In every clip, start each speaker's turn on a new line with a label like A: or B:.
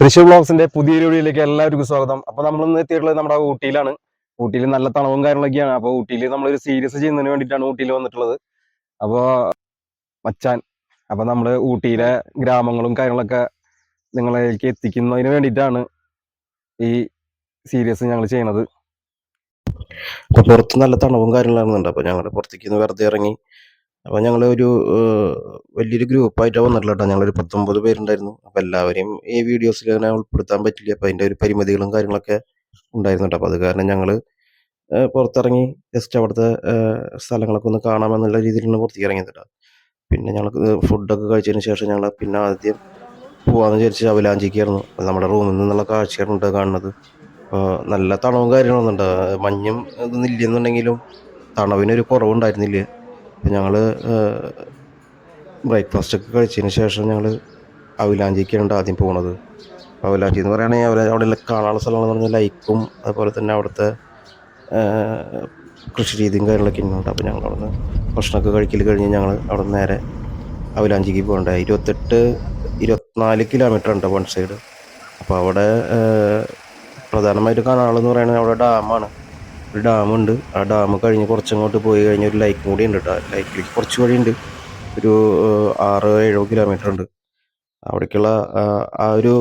A: തൃശ്ശൂർ ബ്ലോഗ്സിന്റെ പുതിയ വീഡിയോയിലേക്ക് എല്ലാവർക്കും സ്വാഗതം. അപ്പൊ നമ്മൾ ഇന്ന് എത്തിയിട്ടുള്ളത് നമ്മുടെ ഊട്ടിയിലാണ്. ഊട്ടിയിൽ നല്ല തണവും കാര്യങ്ങളൊക്കെയാണ്. അപ്പൊ ഊട്ടിയിൽ ഒരു സീരീസ് ചെയ്യുന്നതിന് വേണ്ടിയിട്ടാണ് ഊട്ടിയിൽ വന്നിട്ടുള്ളത്. അപ്പോ മച്ചാൻ അപ്പൊ നമ്മൾ ഊട്ടിയിലെ ഗ്രാമങ്ങളും കാര്യങ്ങളൊക്കെ നിങ്ങളിലേക്ക് എത്തിക്കുന്നതിന് വേണ്ടിയിട്ടാണ് ഈ സീരീസ് ഞങ്ങൾ ചെയ്യണത്
B: പുറത്ത് നല്ല തണവും കാര്യങ്ങളാണെന്നുണ്ട് അപ്പൊ ഞങ്ങൾ പുറത്തേക്ക് വെറുതെ ഇറങ്ങി അപ്പൊ ഞങ്ങൾ ഒരു വലിയൊരു ഗ്രൂപ്പായിട്ടാണ് വന്നിട്ടുള്ളത് കേട്ടോ ഞങ്ങളൊരു പത്തൊമ്പത് പേരുണ്ടായിരുന്നു. അപ്പോൾ എല്ലാവരെയും ഈ വീഡിയോസിൽ അങ്ങനെ ഉൾപ്പെടുത്താൻ പറ്റില്ല. അപ്പോൾ അതിന്റെ ഒരു പരിമിതികളും കാര്യങ്ങളൊക്കെ ഉണ്ടായിരുന്നു കേട്ടോ അപ്പോൾ അത് കാരണം ഞങ്ങൾ പുറത്തിറങ്ങി ജസ്റ്റ് അവിടുത്തെ സ്ഥലങ്ങളൊക്കെ ഒന്ന് കാണാമെന്നുള്ള രീതിയിലാണ് പുറത്തേക്ക് ഇറങ്ങിയത് കേട്ടോ പിന്നെ ഞങ്ങൾ ഫുഡൊക്കെ കഴിച്ചതിന് ശേഷം ഞങ്ങൾ പിന്നെ ആദ്യം പോകാമെന്ന് വിചാരിച്ച് അവലാഞ്ചിക്കായിരുന്നു. നമ്മുടെ റൂമിൽ നിന്നുള്ള കാഴ്ചയാണ് ഉണ്ട് കാണുന്നത്. അപ്പോൾ നല്ല തണവും കാര്യങ്ങളൊന്നുണ്ട് മഞ്ഞും ഇതൊന്നും ഇല്ലെന്നുണ്ടെങ്കിലും തണവിനൊരു കുറവുണ്ടായിരുന്നില്ല. അപ്പം ഞങ്ങൾ ബ്രേക്ക്ഫാസ്റ്റ് ഒക്കെ കഴിച്ചതിന് ശേഷം ഞങ്ങൾ അവിലാഞ്ചിക്കാണ് ആദ്യം പോണത്. അവിലാഞ്ചി എന്ന് പറയുകയാണെങ്കിൽ അവിടെ അവിടെ കാണാനുള്ള സ്ഥലങ്ങളെന്ന് പറഞ്ഞാൽ ലൈക്കും അതുപോലെ തന്നെ അവിടുത്തെ കൃഷി രീതിയും കാര്യങ്ങളൊക്കെ ഉണ്ട്. അപ്പോൾ ഞങ്ങൾ അവിടുന്ന് ഭക്ഷണമൊക്കെ കഴിക്കൽ കഴിഞ്ഞ് ഞങ്ങൾ അവിടെ നേരെ അവിലാഞ്ചിക്ക് പോകണ്ടായി ഇരുപത്തെട്ട് ഇരുപത്തിനാല് കിലോമീറ്റർ ഉണ്ട് വൺ സൈഡ് അപ്പോൾ അവിടെ പ്രധാനമായിട്ട് കാണാനുള്ളതെന്ന് പറയുന്നത് അവിടെ ഡാമാണ്. ഒരു ഡാമുണ്ട് ആ ഡാം കഴിഞ്ഞ് കുറച്ചങ്ങോട്ട് പോയി കഴിഞ്ഞ് ഒരു ലൈക്കും കൂടി ഉണ്ട് കേട്ടോ ലൈക്കിലേക്ക് കുറച്ച് വഴിയുണ്ട്. ഒരു ആറ് ഏഴോ കിലോമീറ്റർ ഉണ്ട്. അവിടേക്കുള്ള ആ, ഒരു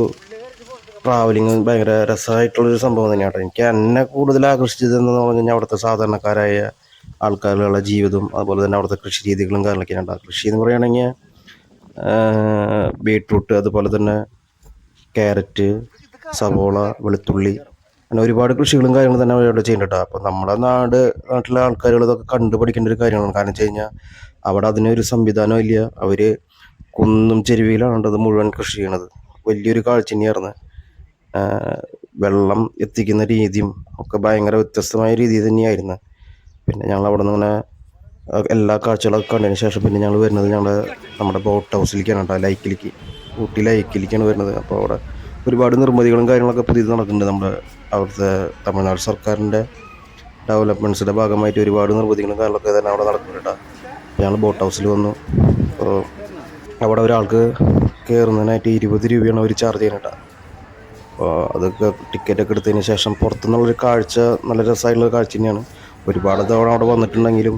B: ട്രാവലിങ് ഭയങ്കര രസമായിട്ടുള്ളൊരു സംഭവം തന്നെയാണ് എനിക്ക് എന്നെ കൂടുതൽ ആകർഷിച്ചതെന്ന് പറഞ്ഞു കഴിഞ്ഞാൽ അവിടുത്തെ സാധാരണക്കാരായ ആൾക്കാരുള്ള ജീവിതവും അതുപോലെ തന്നെ അവിടുത്തെ കൃഷി രീതികളും കാര്യങ്ങളൊക്കെയാണ് ഉണ്ടാകുക കൃഷി എന്ന് പറയുകയാണെങ്കിൽ ബീട്രൂട്ട് അതുപോലെ തന്നെ ക്യാരറ്റ് സവോള വെളുത്തുള്ളി അങ്ങനെ ഒരുപാട് കൃഷികളും കാര്യങ്ങളും തന്നെ അവിടെ ചെയ്യുന്നുണ്ട് അപ്പോൾ നമ്മുടെ നാട് നാട്ടിലെ ആൾക്കാരുകൾ ഇതൊക്കെ കണ്ടു പഠിക്കേണ്ട ഒരു കാര്യമാണ്. കാരണം വെച്ച് കഴിഞ്ഞാൽ അവിടെ അതിനൊരു സംവിധാനം ഇല്ല. അവർ കുന്നും ചെരുവിയിലാണ് അത് മുഴുവൻ കൃഷി ചെയ്യണത്. വലിയൊരു കാഴ്ച തന്നെയായിരുന്നു. വെള്ളം എത്തിക്കുന്ന രീതിയും ഒക്കെ ഭയങ്കര വ്യത്യസ്തമായ രീതി തന്നെയായിരുന്നു. പിന്നെ ഞങ്ങൾ അവിടെ നിന്ന് ഇങ്ങനെ എല്ലാ കാഴ്ചകളൊക്കെ കണ്ടതിന് ശേഷം പിന്നെ ഞങ്ങൾ വരുന്നത് ഞങ്ങൾ നമ്മുടെ ബോട്ട് ഹൗസിലേക്കാണ് കേട്ടോ ലൈക്കിലേക്ക്. ഊട്ടി ലൈക്കിലേക്കാണ് വരുന്നത്. അപ്പോൾ അവിടെ ഒരുപാട് നിർമ്മിതികളും കാര്യങ്ങളൊക്കെ പുതിയത് നടക്കുന്നുണ്ട് നമ്മുടെ അവിടുത്തെ തമിഴ്നാട് സർക്കാരിന്റെ ഡെവലപ്മെന്റ്സിന്റെ ഭാഗമായിട്ട് ഒരുപാട് നിർമ്മിതികളും കാര്യങ്ങളൊക്കെ തന്നെ അവിടെ നടക്കുന്നുണ്ട് ഞങ്ങൾ ബോട്ട് ഹൗസിൽ വന്നു. അപ്പോൾ അവിടെ ഒരാൾക്ക് കയറുന്നതിനായിട്ട് ഇരുപത് രൂപയാണ് അവർ ചാർജ് ചെയ്യുന്നത് കേട്ടോ. അപ്പോൾ അതൊക്കെ ടിക്കറ്റൊക്കെ എടുത്തതിന് ശേഷം പുറത്തുനിന്നുള്ളൊരു കാഴ്ച നല്ല രസമായിട്ടുള്ള കാഴ്ച തന്നെയാണ്. ഒരുപാട് തവണ അവിടെ വന്നിട്ടുണ്ടെങ്കിലും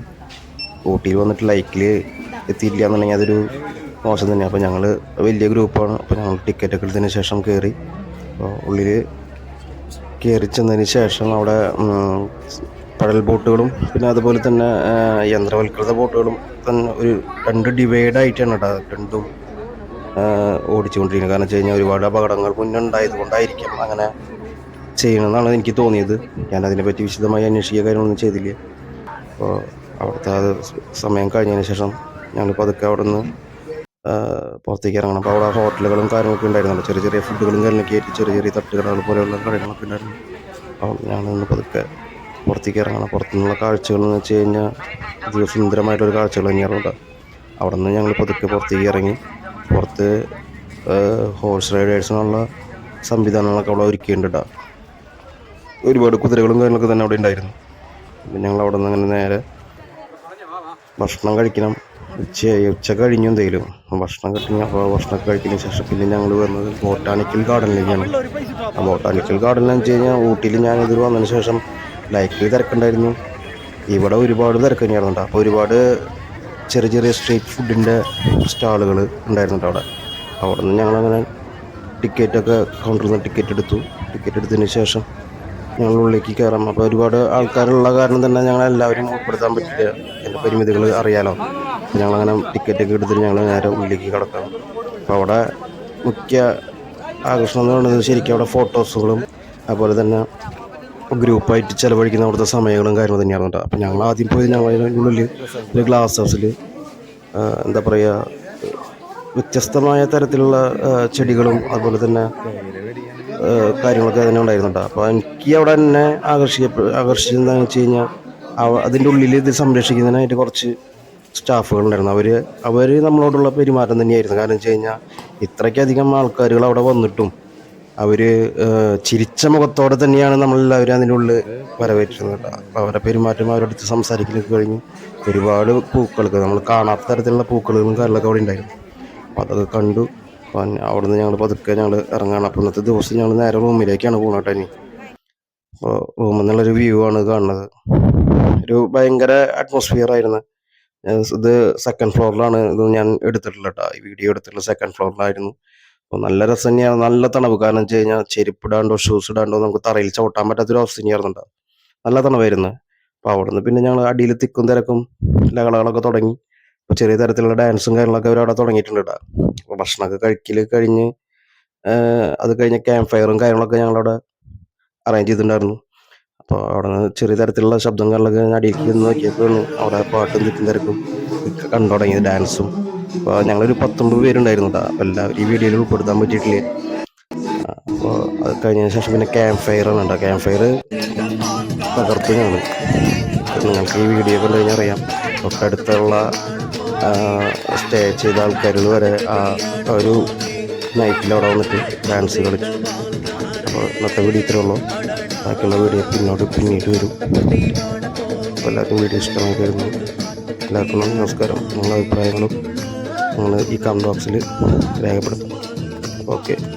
B: ഊട്ടിയിൽ വന്നിട്ട് ലൈക്കിൽ എത്തിയില്ല എന്നുണ്ടെങ്കിൽ അതൊരു മോശം തന്നെയാണ്. അപ്പോൾ ഞങ്ങൾ വലിയ ഗ്രൂപ്പാണ്. അപ്പോൾ ഞങ്ങൾ ടിക്കറ്റൊക്കെ എടുത്തതിന് ശേഷം കയറി. അപ്പോൾ ഉള്ളിൽ കയറി ചെന്നതിന് ശേഷം അവിടെ പടൽ ബോട്ടുകളും പിന്നെ അതുപോലെ തന്നെ യന്ത്രവൽകൃത ബോട്ടുകളും തന്നെ ഒരു രണ്ട് ഡിവൈഡായിട്ടാണ് കേട്ടോ രണ്ടും ഓടിച്ചുകൊണ്ടിരിക്കുന്നത്. കാരണം വെച്ച് കഴിഞ്ഞാൽ ഒരുപാട് അപകടങ്ങൾ മുന്നുണ്ടായത് കൊണ്ടായിരിക്കും അങ്ങനെ ചെയ്യണമെന്നാണ് എനിക്ക് തോന്നിയത്. ഞാൻ അതിനെപ്പറ്റി വിശദമായി അന്വേഷിക്കുക കാര്യങ്ങളൊന്നും ചെയ്തില്ല. അപ്പോൾ അവിടുത്തെ സമയം കഴിഞ്ഞതിന് ശേഷം ഞങ്ങൾ പതുക്കെ അവിടെ നിന്ന് പുറത്തേക്ക് ഇറങ്ങണം. അപ്പോൾ അവിടെ ഹോട്ടലുകളും കാര്യങ്ങളൊക്കെ ഉണ്ടായിരുന്നല്ലോ. ചെറിയ ചെറിയ ഫുഡുകളും കാര്യങ്ങളൊക്കെ ആയിട്ട് ചെറിയ ചെറിയ തട്ടുകടകൾ പോലെയുള്ള കാര്യങ്ങളൊക്കെ ഉണ്ടായിരുന്നു. അപ്പോൾ ഞങ്ങൾ നിന്ന് പതുക്കെ പുറത്തേക്ക് ഇറങ്ങണം. പുറത്തുനിന്നുള്ള കാഴ്ചകൾ എന്ന് വെച്ച് കഴിഞ്ഞാൽ അതിൽ സുന്ദരമായിട്ടൊരു കാഴ്ചകൾ തന്നെയാണ് അവിടെ അവിടെ നിന്ന് ഞങ്ങൾ പതുക്കെ പുറത്തേക്ക് ഇറങ്ങി. പുറത്ത് ഹോഴ്സ് റൈഡേഴ്സിനുള്ള സംവിധാനങ്ങളൊക്കെ അവിടെ ഒരുക്കിയിട്ടുണ്ട് ഒരുപാട് കുതിരകളും കാര്യങ്ങളൊക്കെ തന്നെ അവിടെ ഉണ്ടായിരുന്നു. പിന്നെ ഞങ്ങൾ അവിടെ നിന്ന് അങ്ങനെ നേരെ ഭക്ഷണം കഴിക്കണം. ഉച്ചയായി ഉച്ച കഴിഞ്ഞു എന്തെങ്കിലും ഭക്ഷണം കിട്ടുന്ന ഭക്ഷണം കഴിക്കുന്ന ശേഷം പിന്നെ ഞങ്ങൾ വരുന്നത് ബോട്ടാണിക്കൽ ഗാർഡനിലേക്കാണ്. ആ ബോട്ടാണിക്കൽ ഗാർഡനിൽ വെച്ച് കഴിഞ്ഞാൽ ഊട്ടിയിൽ ഞാൻ ഇതിൽ വന്നതിന് ശേഷം ലൈക്കിൽ തിരക്കുണ്ടായിരുന്നു. ഇവിടെ ഒരുപാട് തിരക്ക് തന്നെയായിരുന്നു അപ്പോൾ ഒരുപാട് ചെറിയ ചെറിയ സ്ട്രീറ്റ് ഫുഡിന്റെ സ്റ്റാളുകൾ ഉണ്ടായിരുന്നുണ്ട് അവിടെ അവിടെ. നിന്ന് ഞങ്ങളങ്ങനെ ടിക്കറ്റൊക്കെ കൗണ്ടറിൽ നിന്ന് ടിക്കറ്റ് എടുത്തു. ടിക്കറ്റ് എടുത്തതിന് ശേഷം ഞങ്ങൾ ഉള്ളിലേക്ക് കയറാം. അപ്പോൾ ഒരുപാട് ആൾക്കാരുള്ള കാരണം തന്നെ ഞങ്ങൾ എല്ലാവരും ഉൾപ്പെടുത്താൻ പറ്റില്ല. എന്റെ പരിമിതികൾ അറിയാലോ. അപ്പോൾ ഞങ്ങളങ്ങനെ ടിക്കറ്റൊക്കെ എടുത്തിട്ട് ഞങ്ങൾ നേരെ ഉള്ളിലേക്ക് കിടക്കാം. അപ്പോൾ അവിടെ മുഖ്യ ആകർഷണം എന്ന് പറയുന്നത് ശരിക്കും അവിടെ ഫോട്ടോസുകളും അതുപോലെ തന്നെ ഗ്രൂപ്പായിട്ട് ചിലവഴിക്കുന്ന അവിടുത്തെ സമയങ്ങളും കാര്യങ്ങളും തന്നെയാണ് കേട്ടോ. അപ്പോൾ ഞങ്ങൾ ആദ്യം പോയി അതിന്റെ ഉള്ളിൽ ഒരു ഗ്ലാസ് ഹൗസിൽ എന്താ പറയുക വ്യത്യസ്തമായ തരത്തിലുള്ള ചെടികളും അതുപോലെ തന്നെ കാര്യങ്ങളൊക്കെ തന്നെ ഉണ്ടായിരുന്നുണ്ട്. അപ്പോൾ എനിക്ക് അവിടെ തന്നെ ആകർഷിക്ക ആകർഷിച്ചതെന്താണെന്ന് വെച്ച് കഴിഞ്ഞാൽ അതിന്റെ ഉള്ളിൽ ഇത് സംരക്ഷിക്കുന്നതിനായിട്ട് കുറച്ച് സ്റ്റാഫുകൾ ഉണ്ടായിരുന്നു അവർ അവർ നമ്മളോടുള്ള പെരുമാറ്റം തന്നെയായിരുന്നു. കാരണം വെച്ച് കഴിഞ്ഞാൽ ഇത്രയ്ക്കധികം ആൾക്കാരുകൾ അവിടെ വന്നിട്ടും അവർ ചിരിച്ച മുഖത്തോടെ തന്നെയാണ് നമ്മളെല്ലാവരും അതിന്റെ ഉള്ളിൽ വരവേറ്റിരുന്നത്. അപ്പോൾ അവരുടെ പെരുമാറ്റം അവരുടെ അടുത്ത് സംസാരിക്കലൊക്കെ കഴിഞ്ഞ് ഒരുപാട് പൂക്കൾക്ക് നമ്മൾ കാണാത്ത തരത്തിലുള്ള പൂക്കളുകളും കാര്യങ്ങളൊക്കെ അവിടെ ഉണ്ടായിരുന്നു. അപ്പോൾ അതൊക്കെ കണ്ടു അപ്പം അവിടുന്ന് ഞങ്ങൾ പതുക്കെ ഞങ്ങൾ ഇറങ്ങാണ്. അപ്പോൾ ഇന്നത്തെ ദിവസം ഞങ്ങൾ നേരെ റൂമിലേക്കാണ് പോകുന്നത് ഇനി. അപ്പോൾ റൂമിൽ നിന്നുള്ളൊരു വ്യൂ ആണ് കാണുന്നത്. ഒരു ഭയങ്കര അറ്റ്മോസ്ഫിയർ ആയിരുന്നു. ഇത് സെക്കൻഡ് ഫ്ലോറിലാണ് ഇത് ഞാൻ എടുത്തിട്ടുള്ളത് കേട്ടോ. ഈ വീഡിയോ എടുത്തിട്ടുള്ള സെക്കൻഡ് ഫ്ലോറിലായിരുന്നു അപ്പോൾ നല്ല രസം തന്നെയാണ്. നല്ല തണവ് കാരണം വെച്ച് കഴിഞ്ഞാൽ ചെരുപ്പിടാണ്ടോ ഷൂസ് ഇടാണ്ടോ നമുക്ക് തറയിൽ ചവിട്ടാൻ പറ്റാത്തൊരു അവസ്ഥ തന്നെയായിരുന്നു കേട്ടോ. നല്ല തണവായിരുന്നു അപ്പോൾ അവിടുന്ന് പിന്നെ ഞങ്ങൾ അടിയിൽ തിക്കും തിരക്കും ലഹളകളൊക്കെ തുടങ്ങി. അപ്പോൾ ചെറിയ തരത്തിലുള്ള ഡാൻസും കാര്യങ്ങളൊക്കെ അവരവിടെ തുടങ്ങിയിട്ടുണ്ട് കേട്ടോ അപ്പോൾ ഭക്ഷണമൊക്കെ കഴിക്കൽ കഴിഞ്ഞ് അത് കഴിഞ്ഞ് ക്യാമ്പ് ഫയറും കാര്യങ്ങളൊക്കെ ഞങ്ങളവിടെ അറേഞ്ച് ചെയ്തിട്ടുണ്ടായിരുന്നു. അപ്പോൾ അവിടെ നിന്ന് ചെറിയ തരത്തിലുള്ള ശബ്ദം കാര്യങ്ങളൊക്കെ ഞാൻ അടിയിലേക്ക് നിന്ന് നോക്കിയപ്പോഴാണ് അവിടെ പാട്ടും തിക്കും തിരക്കും കണ്ടു തുടങ്ങിയത് ഡാൻസും അപ്പോൾ ഞങ്ങളൊരു പത്തൊമ്പത് പേരുണ്ടായിരുന്നു കേട്ടോ എല്ലാവരും ഈ വീഡിയോയിൽ ഉൾപ്പെടുത്താൻ പറ്റിയിട്ടില്ല? അപ്പോൾ അത് കഴിഞ്ഞതിന് ശേഷം പിന്നെ ക്യാമ്പ് ഫയർ ആണ് കേട്ടോ. ക്യാമ്പ് ഫയർ തകർത്ത് ഞങ്ങൾ നിങ്ങൾക്ക് ഈ വീഡിയോ കണ്ടു കഴിഞ്ഞാൽ അറിയാം. തൊട്ടടുത്തുള്ള സ്റ്റേ ചെയ്ത ആൾക്കാരുകൾ വരെ ആ ഒരു നൈറ്റിൽ അവിടെ വന്നിട്ട് ഡാൻസ് കളിച്ചു. അപ്പോൾ ഇന്നത്തെ വീഡിയോ ഇത്രേ ഉള്ളൂ. ബാക്കിയുള്ള വീഡിയോ പിന്നോട്ട് പിന്നീട് വരും. അപ്പോൾ എല്ലാവർക്കും വീഡിയോ ഇഷ്ടമായി വരുന്നു. എല്ലാവർക്കും നമസ്കാരം. നിങ്ങളുടെ അഭിപ്രായങ്ങളും നിങ്ങൾ ഈ കമന്റ് ബോക്സിൽ രേഖപ്പെടുത്തും ഓക്കെ ും